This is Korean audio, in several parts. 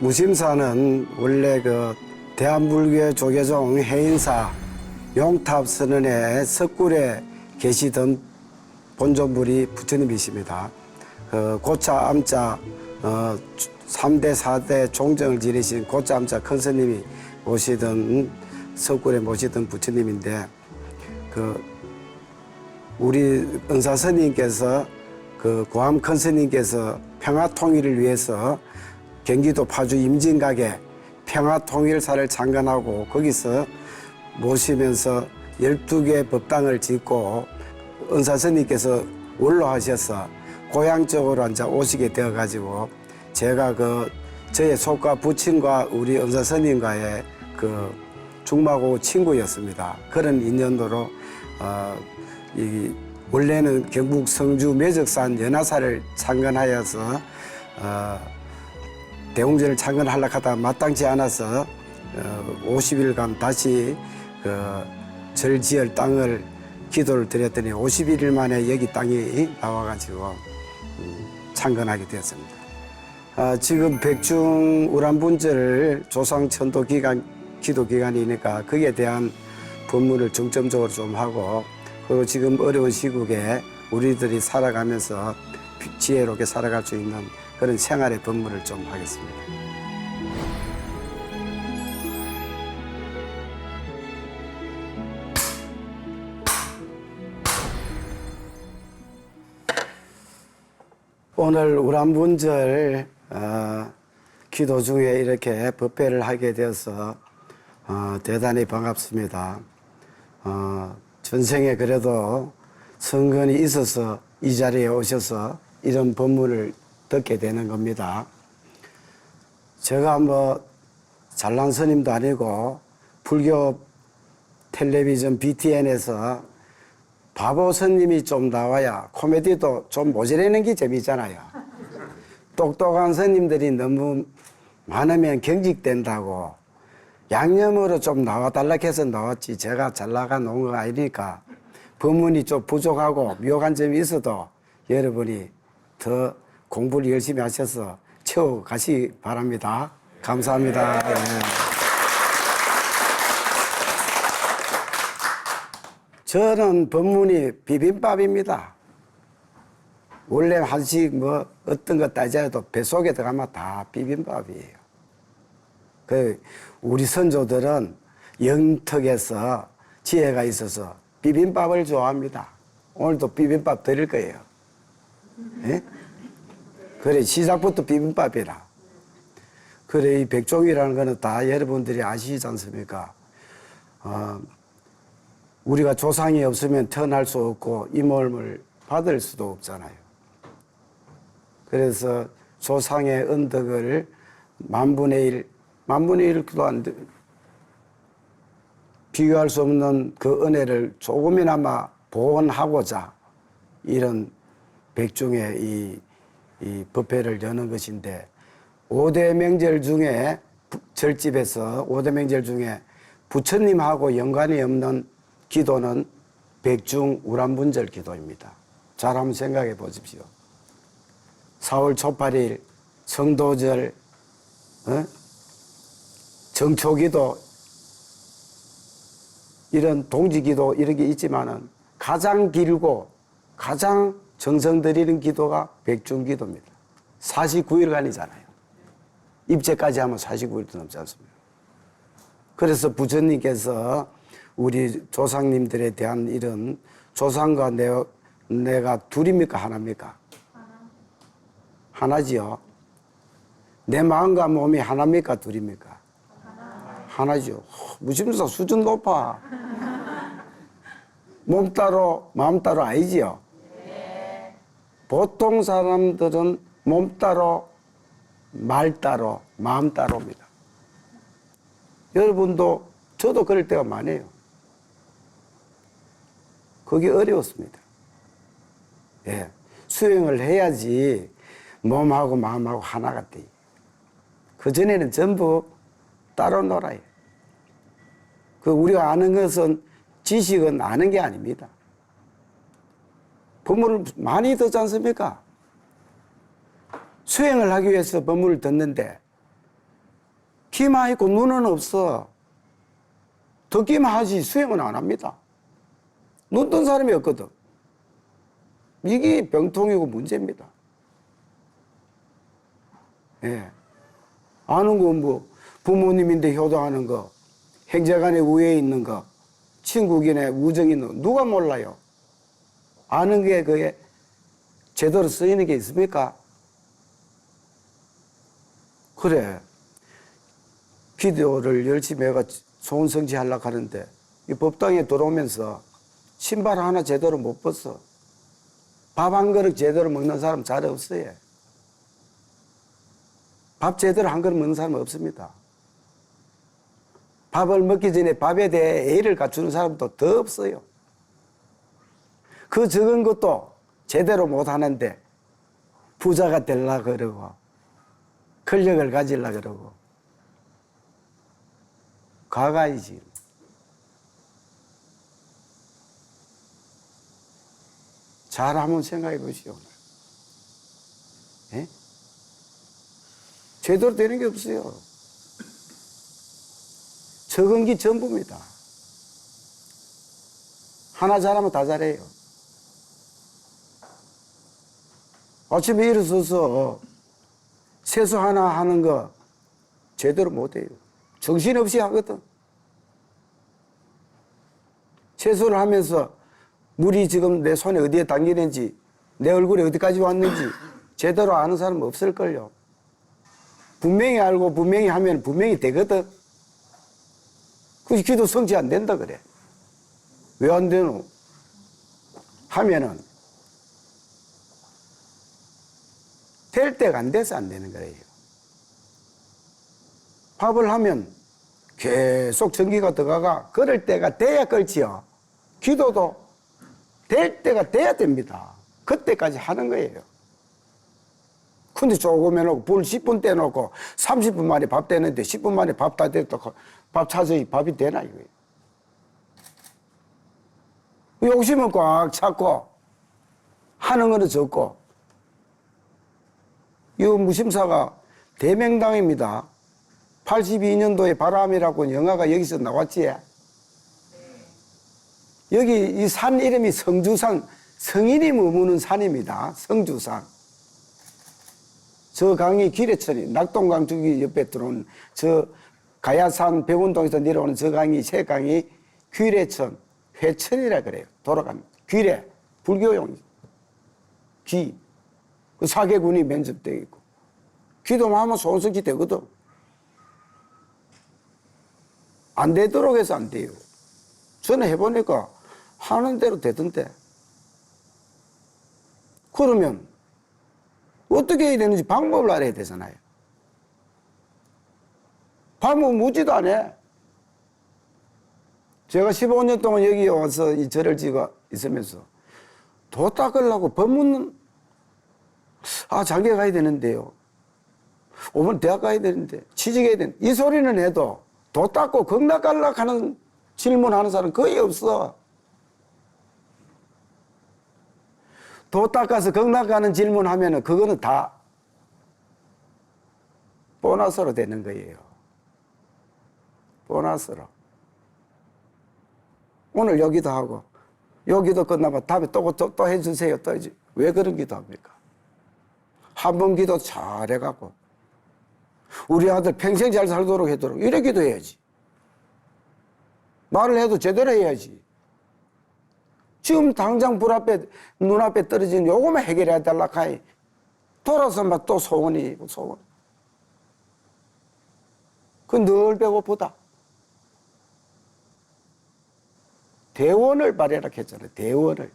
무심사는 원래 그 대한불교 조계종 해인사 용탑 선언의 석굴에 계시던 본존물이 부처님이십니다. 그 고차 암자 어, 3대 4대 종정을 지내신 고차 암자 큰 스님이 모시던 석굴에 모시던 부처님인데 그 우리 은사 스님께서 그 고암 큰 스님께서 평화 통일을 위해서 경기도 파주 임진각에 평화 통일사를 창건하고 거기서 모시면서 12개 법당을 짓고 은사 스님께서 원로하셔서 고향 쪽으로 이제 오시게 되어 가지고 제가 그 저의 속과 부친과 우리 은사 스님과의 그 중마고 친구였습니다. 그런 인연으로 어, 이 원래는 경북 성주 매적산 연화사를 창건하여서 어, 대웅전을 창건하려고 하다 마땅치 않아서 어, 50일간 다시 그 절 지을 땅을 기도를 드렸더니 51일 만에 여기 땅이 나와가지고 음, 창건하게 되었습니다. 아, 지금 백중 우란분절 조상 천도 기간 기도 기간이니까 거기에 대한 법문을 중점적으로 좀 하고 그리고 지금 어려운 시국에 우리들이 살아가면서 지혜롭게 살아갈 수 있는 그런 생활의 법문을 좀 하겠습니다. 오늘 우란분절 어, 기도 중에 이렇게 법회를 하게 되어서 어, 대단히 반갑습니다. 어, 전생에 그래도 성건이 있어서 이 자리에 오셔서 이런 법문을 듣게 되는 겁니다. 제가 뭐 잘난 스님도 아니고 불교 텔레비전 BTN에서 바보 스님이 좀 나와야 코미디도 좀 모자라는 게 재미있잖아요. 똑똑한 스님들이 너무 많으면 경직된다고 양념으로 좀 나와달라 해서 나왔지 제가 잘 나가 놓은 거 아니니까 법문이 좀 부족하고 묘한 점이 있어도 여러분이 더 공부를 열심히 하셔서 채워가시 바랍니다. 감사합니다. 예. 저는 법문이 비빔밥입니다. 원래 한식 뭐 어떤 거 따져도 뱃속에 들어가면 다 비빔밥이에요. 그 우리 선조들은 영턱에서 지혜가 있어서 비빔밥을 좋아합니다. 오늘도 비빔밥 드릴 거예요. 예? 그래 시작부터 비빔밥이라. 그래 이 백종이라는 거는 다 여러분들이 아시지 않습니까? 어, 우리가 조상이 없으면 태어날 수 없고 이 몸을 받을 수도 없잖아요. 그래서 조상의 은덕을 만분의 일, 만분의 일도 안 돼. 비교할 수 없는 그 은혜를 조금이나마 보완하고자 이런 백중의 이, 이 법회를 여는 것인데 오대 명절 중에 부- 절집에서 오대 명절 중에 부처님하고 연관이 없는 기도는 백중 우란분절 기도입니다. 잘 한번 생각해 보십시오. 4월 초팔일 성도절, 어? 정초기도 이런 동지기도 이런 게 있지만은 가장 길고 가장 정성 들이는 기도가 백중 기도입니다. 49일간이잖아요. 입제까지 하면 49일도 넘지 않습니다. 그래서 부처님께서 우리 조상님들에 대한 이런 조상과 내, 내가 둘입니까 하나입니까? 하나지요. 내 마음과 몸이 하나입니까 둘입니까? 하나 죠. 무심사 수준 높아. 몸 따로 마음 따로 아니지요. 보통 사람들은 몸 따로 말 따로 마음 따로입니다. 여러분도 저도 그럴 때가 많아요. 그게 어려웠습니다. 예. 수행을 해야지 몸하고 마음하고 하나가 돼. 그전에는 전부 따로 놀아요. 그 우리가 아는 것은 지식은 아는 게 아닙니다. 법문을 많이 듣지 않습니까? 수행을 하기 위해서 법문을 듣는데 귀만 있고 눈은 없어. 듣기만 하지 수행은 안 합니다. 눈 뜬 사람이 없거든. 이게 병통이고 문제입니다. 예. 아는 건 뭐, 부모님인데 효도하는 거, 형제간의 우애 있는 거, 친구간의 우정 있는 거, 누가 몰라요? 아는 게 그게 제대로 쓰이는 게 있습니까? 그래. 기도를 열심히 해가 좋은 성취 하려고 하는데, 이 법당에 들어오면서 신발 하나 제대로 못 벗어. 밥 한 그릇 제대로 먹는 사람 잘 없어요. 밥 제대로 한 그릇 먹는 사람은 없습니다. 밥을 먹기 전에 밥에 대해 애를 갖추는 사람도 더 없어요. 그 적은 것도 제대로 못 하는데 부자가 되려 그러고 권력을 가지려 그러고 가가이지. 잘 한번 생각해 보시오. 예? 제대로 되는 게 없어요. 적은 게 전부입니다. 하나 잘하면 다 잘해요. 아침에 일어서서 세수 하나 하는 거 제대로 못해요. 정신없이 하거든. 세수를 하면서 물이 지금 내 손에 어디에 담기는지 내 얼굴에 어디까지 왔는지 제대로 아는 사람 없을걸요. 분명히 알고 분명히 하면 분명히 되거든. 그 기도 성취 안 된다 그래. 왜 안 되노? 하면은 될 때가 안 돼서 안 되는 거예요. 밥을 하면 계속 전기가 들어가가 그럴 때가 돼야 걸지요. 기도도 될 때가 돼야 됩니다. 그때까지 하는 거예요. 근데 조금 해놓고 불 10분 떼놓고 30분 만에 밥 되는데 10분 만에 밥 다 됐다. 밥 차서 밥이 되나 이거예요. 욕심은 꽉 찾고 하는 거는 적고 이 무심사가 대명당입니다. 82년도에 바람이라고 영화가 여기서 나왔지. 여기 이 산 이름이 성주산, 성인이 머무는 산입니다. 성주산. 저 강이 기래천이, 낙동강 주기 옆에 들어온 저 가야산 백운동에서 내려오는 저 강이, 새 강이 귀래천, 회천이라 그래요. 돌아갑니다. 귀래, 불교용. 귀. 그 사계군이 면접되어 있고. 기도만 하면 소원성취 되거든. 안 되도록 해서 안 돼요. 저는 해보니까 하는 대로 되던데. 그러면 어떻게 해야 되는지 방법을 알아야 되잖아요. 방법 묻지도 안 해. 제가 15년 동안 여기 와서 이 절을 지고 있으면서 도 닦으려고 법문, 아, 장계 가야 되는데요. 오늘 대학 가야 되는데, 취직해야 되는데, 이 소리는 해도 도 닦고 극락갈락 하는 질문하는 사람 거의 없어. 도 닦아서 극락가는 질문하면은 그거는 다 보너스로 되는 거예요. 보너스로. 오늘 여기도 하고, 여기도 끝나면 다음에 또, 또, 또 해주세요. 또. 왜 그런 기도 합니까? 한번 기도 잘 해갖고, 우리 아들 평생 잘 살도록 해도록 이래 기도해야지. 말을 해도 제대로 해야지. 지금 당장 불 앞에, 눈앞에 떨어진 요거만 해결해 달라 카이. 돌아서 막 또 소원이, 소원. 그 늘 배고프다. 대원을 바래라 했잖아요. 대원을.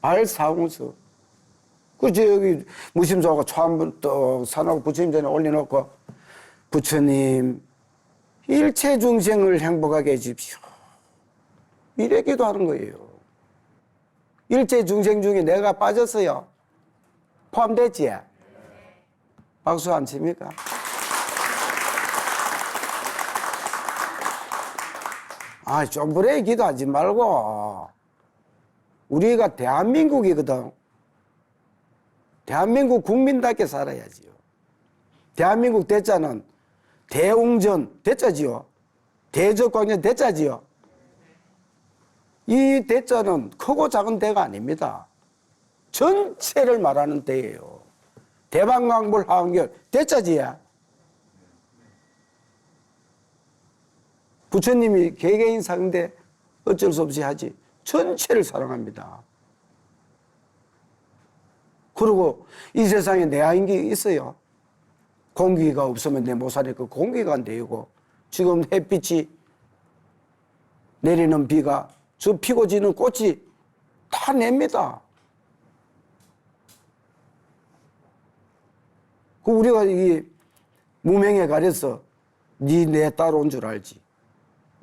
발사공서. 그, 저, 여기, 무심소가 초한번 떡 사놓고 부처님 전에 올려놓고, 부처님, 일체 중생을 행복하게 해주십시오. 이래 기도하는 거예요. 일체 중생 중에 내가 빠졌어요. 포함됐지? 박수 안 칩니까? 아, 좀부레 기도하지 말고, 우리가 대한민국이거든. 대한민국 국민답게 살아야지요. 대한민국 대자는 대웅전 대자지요. 대적광전 대자지요. 이 대자는 크고 작은 대가 아닙니다. 전체를 말하는 대예요. 대방광불 하원결 대자지야. 부처님이 개개인 상대 어쩔 수 없이 하지. 전체를 사랑합니다. 그리고 이 세상에 내 아인 게 있어요. 공기가 없으면 내못 사니까 공기가 안 되고 지금 햇빛이 내리는 비가 저 피고 지는 꽃이 다 냅니다. 그 우리가 이 무명에 가려서 니내 따라온 줄 알지.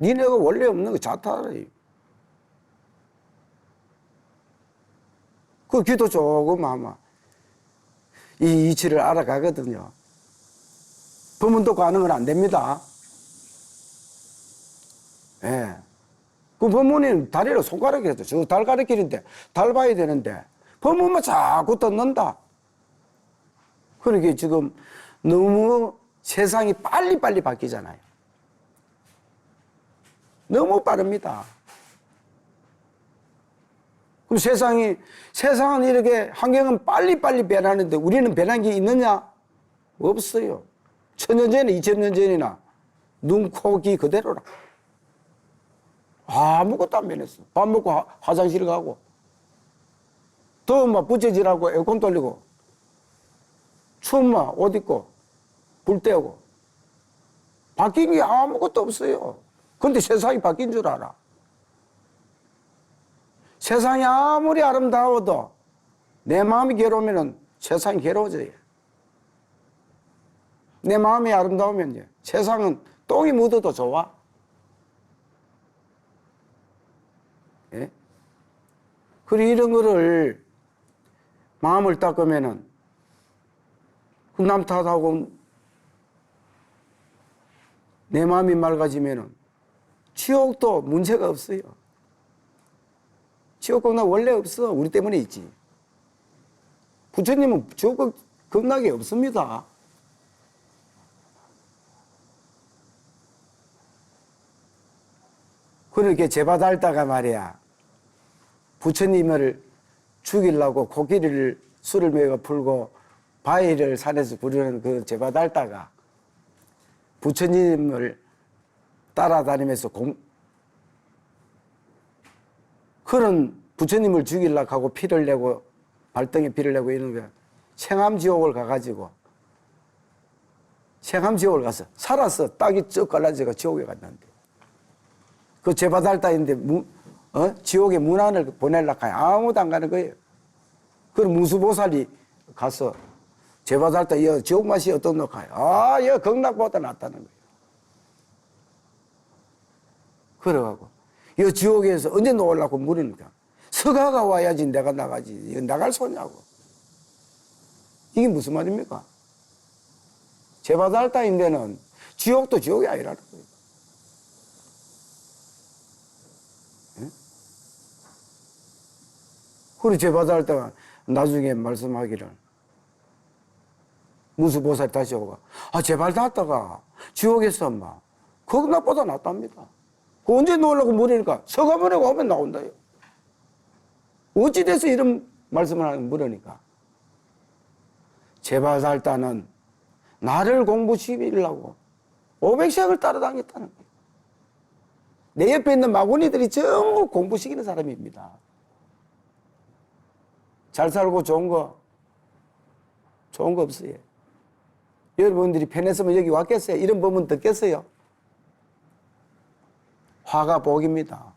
니네가 원래 없는 거 자타래요. 그 귀도 조금 아마 이 이치를 알아가거든요. 법문도 건안 됩니다. 예. 그 법문이 다리로 손가락이라도 저달 가리키는데 달 봐야 되는데 법문만 자꾸 듣는다. 그러게 지금 너무 세상이 빨리빨리 바뀌잖아요. 너무 빠릅니다. 그럼 세상이, 세상은 이렇게 환경은 빨리빨리 변하는데 우리는 변한 게 있느냐? 없어요. 천년 전에, 이천 년 전이나 눈, 코, 귀 그대로라. 아무것도 안 변했어. 밥 먹고 화, 화장실 가고, 더우면 부채질하고 에어컨 돌리고, 추우면 옷 입고, 불 때우고. 바뀐 게 아무것도 없어요. 근데 세상이 바뀐 줄 알아. 세상이 아무리 아름다워도 내 마음이 괴로우면 세상이 괴로워져요. 내 마음이 아름다우면 세상은 똥이 묻어도 좋아. 예? 그리고 이런 거를 마음을 닦으면은 그남 탓하고 내 마음이 맑아지면은 지옥도 문제가 없어요. 지옥 극락 원래 없어. 우리 때문에 있지. 부처님은 지옥 극락이 없습니다. 그렇게 제바달다가 말이야. 부처님을 죽이려고 코끼리를 술을 먹어 풀고 바위를 산에서 부르는 그 제바달다가 부처님을 따라다니면서 공, 그런 부처님을 죽이려고 하고 피를 내고 발등에 피를 내고 이런 거 생암지옥을 가가지고 생암지옥을 가서 살아서 딱이 쩍 갈라져가 지옥에 갔는데 그 제바달다인데 무, 어? 지옥에 문안을 보내려고 하니 아무도 안 가는 거예요. 그럼 무수보살이 가서 제바달다 이 지옥 맛이 노카요? 아, 여 극락보다 낫다는 거예요. 그래가고 이 지옥에서 언제 놓으려고 물으니까 서가가 와야지 내가 나가지 나갈 소냐고 이게 무슨 말입니까? 제바달 따인데는 지옥도 지옥이 아니라는 거예요. 응? 그리고 제바달 따가 나중에 말씀하기를 무수보살 다시 오고 아 제발 닿다가 지옥에서 엄마 극락보다 낫답니다. 그 언제 놓으려고 물으니까 서가모니가 오면 나온다요. 어찌돼서 이런 말씀을 하는 물으니까. 제바살다는 나를 공부시키려고 500시간을 따라다녔다는 거예요. 내 옆에 있는 마구니들이 전부 공부 시키는 사람입니다. 잘 살고 좋은 거, 좋은 거 없어요. 여러분들이 편했으면 여기 왔겠어요? 이런 법문 듣겠어요? 화가 복입니다.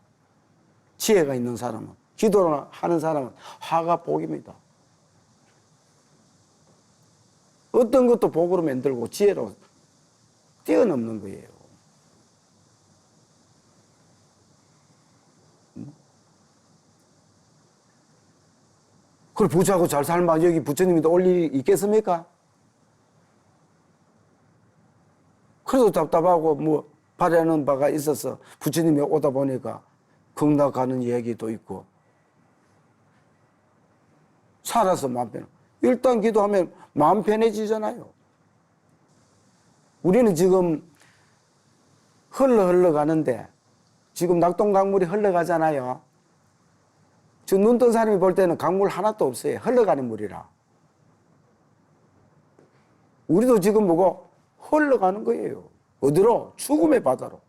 지혜가 있는 사람은, 기도를 하는 사람은 화가 복입니다. 어떤 것도 복으로 만들고 지혜로 뛰어넘는 거예요. 그걸 부자고 잘 살면 여기 부처님이 올 일이 있겠습니까? 그래도 답답하고 뭐 바라는 바가 있어서 부처님이 오다 보니까 극락 가는 얘기도 있고 살아서 마음 편해. 일단 기도하면 마음 편해지잖아요. 우리는 지금 흘러 흘러가는데 지금 낙동 강물이 흘러가잖아요. 지금 눈뜬 사람이 볼 때는 강물 하나도 없어요. 흘러가는 물이라. 우리도 지금 뭐고 흘러가는 거예요. 어디로? 죽음의 바다로.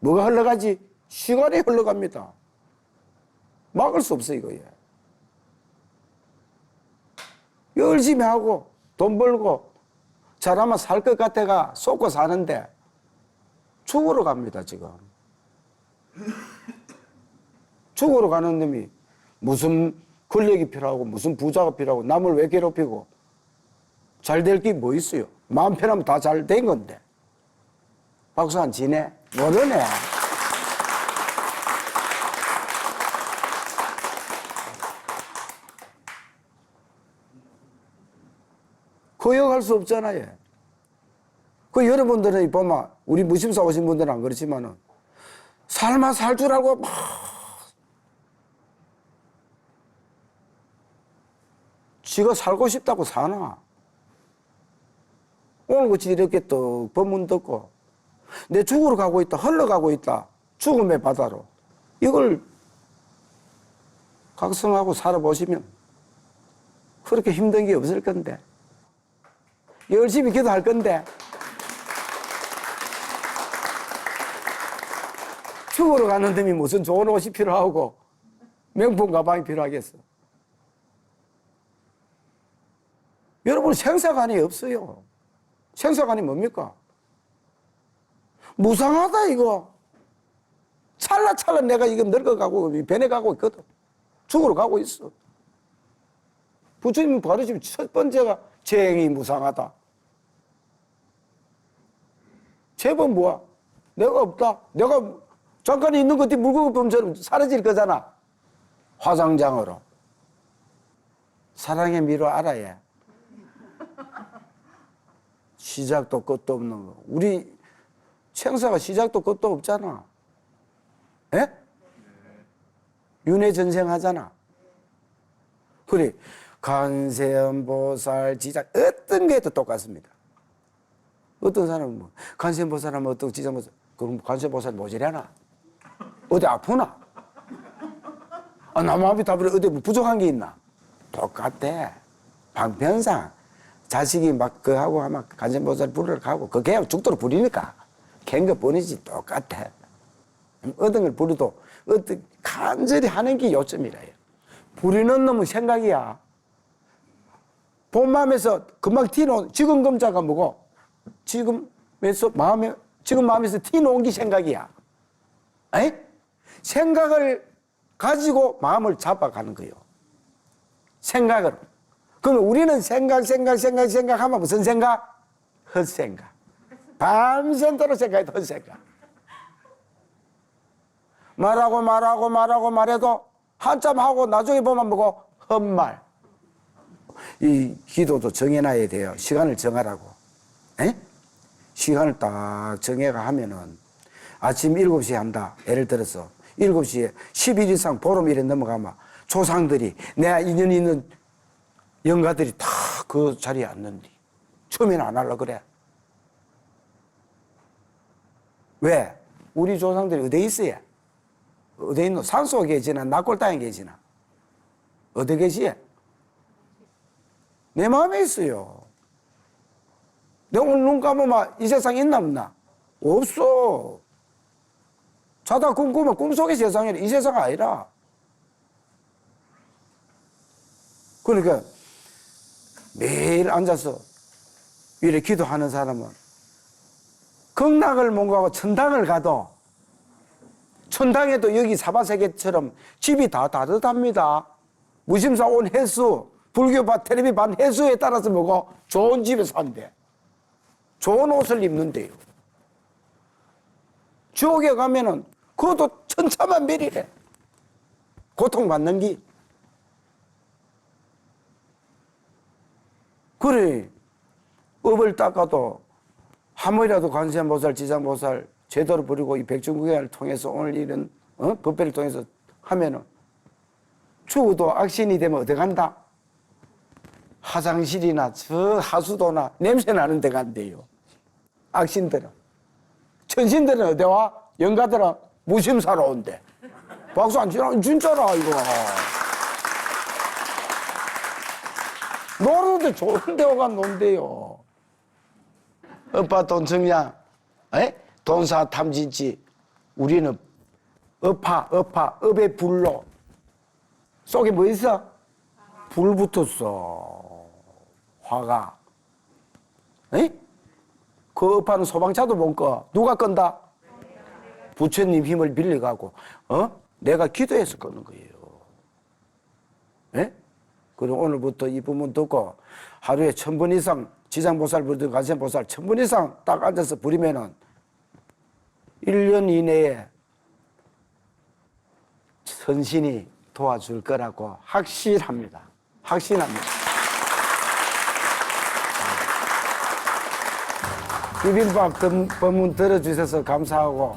뭐가 흘러가지? 시간이 흘러갑니다. 막을 수 없어 이거예. 열심히 하고 돈 벌고 잘하면 살 것 같아가 쏟고 사는데 죽으러 갑니다 지금. 죽으러 가는 놈이 무슨 권력이 필요하고 무슨 부자가 필요하고 남을 왜 괴롭히고 잘 될 게 뭐 있어요? 마음 편하면 다 잘 된 건데. 박수 안 치네? 모르네. 거역할 수 없잖아요. 그 여러분들은 보면 우리 무심사 오신 분들은 안 그렇지만은 삶아 살줄 알고 막 지가 살고 싶다고 사나. 오늘 같이 이렇게 또 법문 듣고 내 죽으러 가고 있다, 흘러가고 있다, 죽음의 바다로. 이걸 각성하고 살아보시면 그렇게 힘든 게 없을 건데. 열심히 기도할 건데. 죽으러 가는 놈이 무슨 좋은 옷이 필요하고 명품 가방이 필요하겠어. 여러분 생사관이 없어요. 생사관이 뭡니까? 무상하다 이거. 찰나찰나 내가 지금 늙어가고 변해가고 있거든. 죽으러 가고 있어. 부처님 가르치면 첫 번째가 재행이 무상하다. 죄번 뭐야? 내가 없다. 내가 잠깐 있는 것들이 물고기범처럼 사라질 거잖아. 화상장으로. 사랑의 미로 알아야. 시작도 끝도 없는 거. 우리 생사가 시작도 끝도 없잖아. 예? 윤회 전생하잖아. 그래. 간세음보살 지작 어떤 게도 똑같습니다. 어떤 사람은 뭐 간세음보살하면 어떤 지장보살 그럼 간세음보살 모자라나? 어디 아프나? 아, 다 그래 어디 뭐 부족한 게 있나? 똑같대. 방편상 자식이 막 그 하고 하면 간세음보살 부르러 가고 그게 그냥 죽도록 부리니까 캔거 뿐이지 똑같아. 얻은 걸 부려도 어떤 간절히 하는 게 요점이라요. 부리는 놈은 생각이야. 본 마음에서 금방 튀노 지금 금자가 뭐고 지금에서 마음에 지금 마음에서 튀놓은 게 생각이야. 에? 생각을 가지고 마음을 잡아가는 거요. 생각을. 그러면 우리는 생각, 생각, 생각, 생각하면 무슨 생각? 헛생각. 밤새도록 생각이 헛생각. 말하고 말하고 말하고 말해도 한참 하고 나중에 보면 뭐고 헛말. 이 기도도 정해놔야 돼요. 시간을 정하라고. 에? 시간을 딱 정해가 하면은 아침 7시에 한다. 예를 들어서 7시에 10일 이상 보름 일에 넘어가면 조상들이 내가 인연 있는 영가들이 다 그 자리에 앉는디. 처음에는 안 하려 그래. 왜? 우리 조상들이 어디 있어요? 어디 있노? 산속에 계시나? 낙골 땅에 계시나? 어디 계시에? 내 마음에 있어요. 내가 오늘 눈 감으면 이 세상에 있나 없나? 없어. 자다 꿈꾸면 꿈속의 세상이라 이 세상 아니라. 그러니까 매일 앉아서 이렇게 기도하는 사람은 극락을 못 가고 천당을 가도 천당에도 여기 사바세계처럼 집이 다 다르답니다. 무심사 온 횟수, 불교반, 텔레비 반 횟수에 따라서 뭐고 좋은 집에 산대. 좋은 옷을 입는데요. 지옥에 가면은 그것도 천차만별이래. 고통받는 게. 그래. 업을 닦아도 한 번이라도 관세음보살, 지장보살 제대로 부리고 이 백중구경을 통해서 오늘 이런 어? 법회를 통해서 하면은 죽어도 악신이 되면 어디 간다? 화장실이나 저 하수도나 냄새 나는 데 간대요. 악신들은. 천신들은 어디 와? 영가들은 무심사로 온대. 박수 안 치나? 진짜라, 이거. 놀아도 좋은 데 오가 논대요. 오빠 돈 정량, 에? 돈사 탐진치. 우리는 업파, 업파, 업의 불로. 속에 뭐 있어? 불 붙었어. 화가. 에? 그 업하는 소방차도 못 꺼. 누가 끈다? 부처님 힘을 빌려가고, 어? 내가 기도해서 끄는 거예요. 예? 그리고 오늘부터 이 부분 듣고 하루에 천 번 이상 지장보살 부르든 간센보살 천 번 이상 딱 앉아서 부리면은 1년 이내에 선신이 도와줄 거라고 확실합니다. 확신합니다. 비빔밥 금- 법문 들어주셔서 감사하고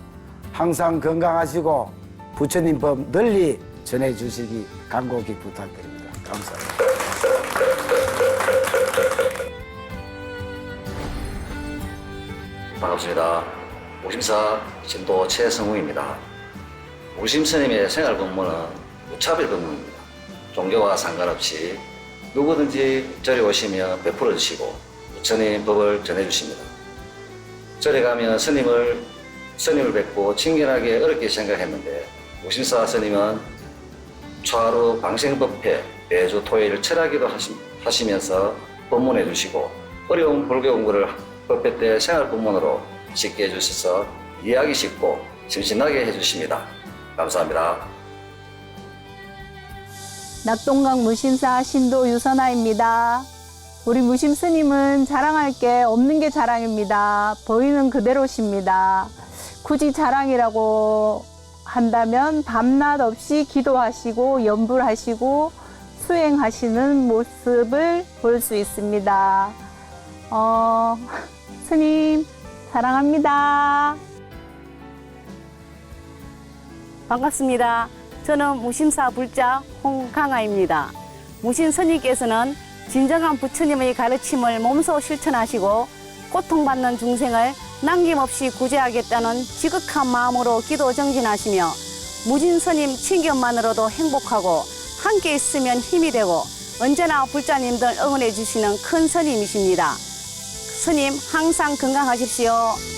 항상 건강하시고 부처님 법 널리 전해주시기 간곡히 부탁드립니다. 감사합니다. 반갑습니다. 오심사 신도 최성우입니다. 오심 스님의 생활 법문은 무차별 법문입니다. 종교와 상관없이 누구든지 절에 오시면 베풀어 주시고 부처님 법을 전해 주십니다. 절에 가면 스님을 스님을 뵙고 친근하게 어렵게 생각했는데 오심사 스님은 초하루 방생법회 매주 토요일 철학기도 하시, 하시 면서 법문해 주시고 어려운 불교 공부를 법회 때 생활 법문으로 쉽게 해주셔서 이해하기 쉽고 심신나게 해주십니다. 감사합니다. 낙동강 무심사 신도 유선아입니다. 우리 무심 스님은 자랑할 게 없는 게 자랑입니다. 보이는 그대로십니다. 굳이 자랑이라고 한다면 밤낮 없이 기도하시고 연불하시고 수행하시는 모습을 볼 수 있습니다. 어, 스님 사랑합니다. 반갑습니다. 저는 무심사 불자 홍강아입니다. 무심 스님께서는 진정한 부처님의 가르침을 몸소 실천하시고 고통받는 중생을 남김없이 구제하겠다는 지극한 마음으로 기도 정진하시며 무진 스님 친견만으로도 행복하고 함께 있으면 힘이 되고 언제나 불자님들 응원해 주시는 큰 스님이십니다. 스님 항상 건강하십시오.